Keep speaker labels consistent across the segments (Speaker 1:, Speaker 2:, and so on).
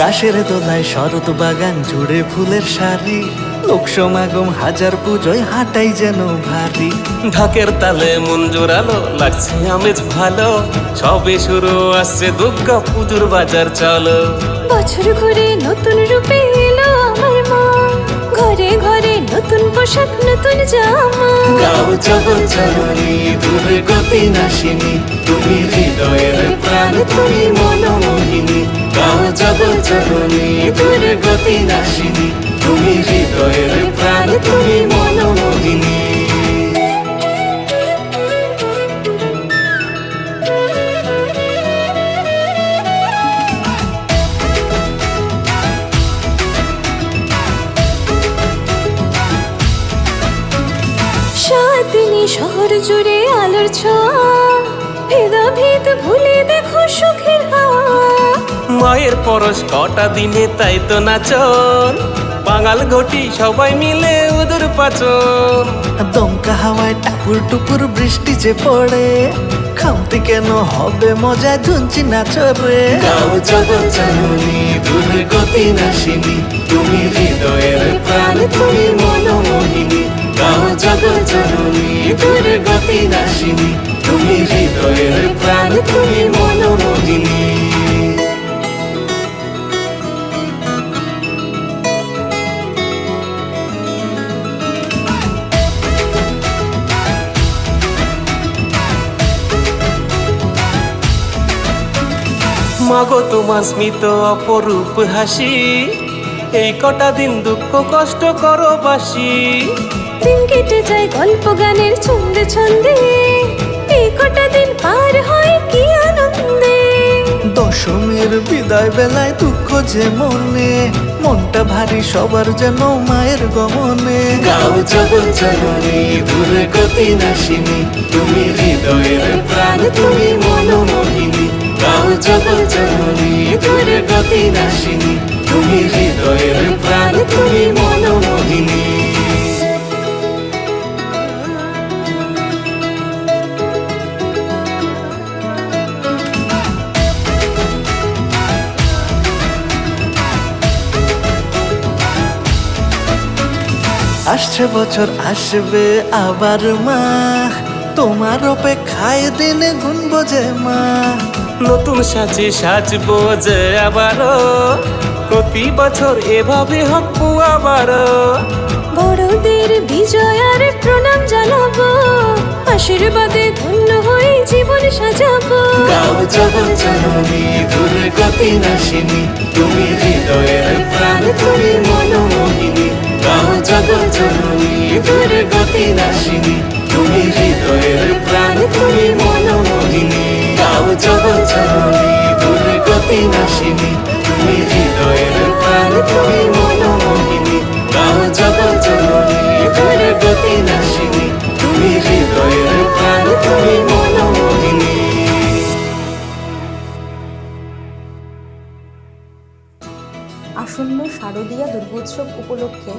Speaker 1: আকাশের দোলায় শরৎ বাগান জুড়ে ফুলের সারি। লোক সমাগম হাজার পুজোয় হাঁটাই যেন ভারী।
Speaker 2: ঢাকের তালে মন জোরালো লাগছে আমেজ ভালো। সবে শুরু আসছে দুর্গা পুজোর বাজার চলো।
Speaker 3: বছর ঘুরে নতুন রূপে এলো আমার মা ঘরে ঘরে নতুন পোশাক নতুন জামা।
Speaker 1: গাও জগৎ জননী দূরে গতি নাশিনী। তুমি হৃদয়ের প্রাণ তুমি মনোমোহিনী। জননী দূরে গতি নাশিনী, তুমি হৃদয়ের প্রাণ, তুমি মনোমোহিনী।
Speaker 3: শহর জুড়ে আলোর ছোঁয়া ভেদ ভুলে দেখো সুখের হাওয়া।
Speaker 2: মায়ের পরশ কটা দিনে তাই তো নাচন। বাঙাল ঘটি সবাই মিলে ওদের পাচন।
Speaker 1: দমকা হাওয়ায় টাপুর টুপুর বৃষ্টি যে পড়ে খামতি কেন হবে মজায় ধুনছি নাচরে গাও জগৎ জননী দূরে গতি নাশিনী তুমি হৃদয়ের প্রাণ তুমি মনোমোহিনী। গাও জগৎ জননী দূরে গতি নাশিনী তুমি হৃদয়ের প্রাণ তুমি
Speaker 2: মাগো তোমার স্মিত অপরূপ হাসি। এই কটা দিন দুঃখ কষ্ট করো বাসি।
Speaker 3: দিন কেটে যায় গল্প গানের ছন্দে ছন্দে। এই কটা দিন পার হয় কি আনন্দে।
Speaker 1: দশমীর বিদায় বেলায় দুঃখ যে মনে। মনটা ভারী সবার যেন মায়ের গমনে। গাও জগৎ জননী দূরে গতি নাশিনী। তুমি হৃদয়ের প্রাণ তুমি দূরে গতি নাশিনী তুমি হৃদয়ের প্রাণ, তুমি মনোমোহিনী। আসছে বছর, আসবে আবার মা তোমার অপেক্ষায় দিনে গুনবো যে মা
Speaker 2: নতুন সাজে সাজবো যে আবারও। প্রতি বছর এভাবে হকু আবারও।
Speaker 3: বড়দের বিজয় আর প্রণাম জানাব। আশীর্বাদে ধন্য হয়ে জীবন সাজাবো।
Speaker 1: গাও জগৎ জননী নাশিনী তুমি হৃদয়ের প্রাণ তুমি মনোমোহিনী। গাও জগৎ জননী দূরে গতি নাশিনী তুমি হৃদয়ের প্রাণ তুমি গতি নাশিনী, তুমি হৃদয়ের প্রাণ, তুমি
Speaker 4: আসন্ন শারদীয়া দুর্গোৎসব উপলক্ষে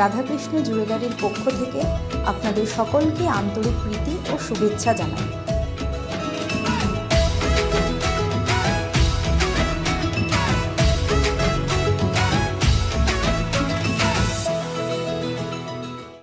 Speaker 4: রাধাকৃষ্ণ জুয়েলারির পক্ষ থেকে আপনাদের সকলকে আন্তরিক প্রীতি ও শুভেচ্ছা জানাই।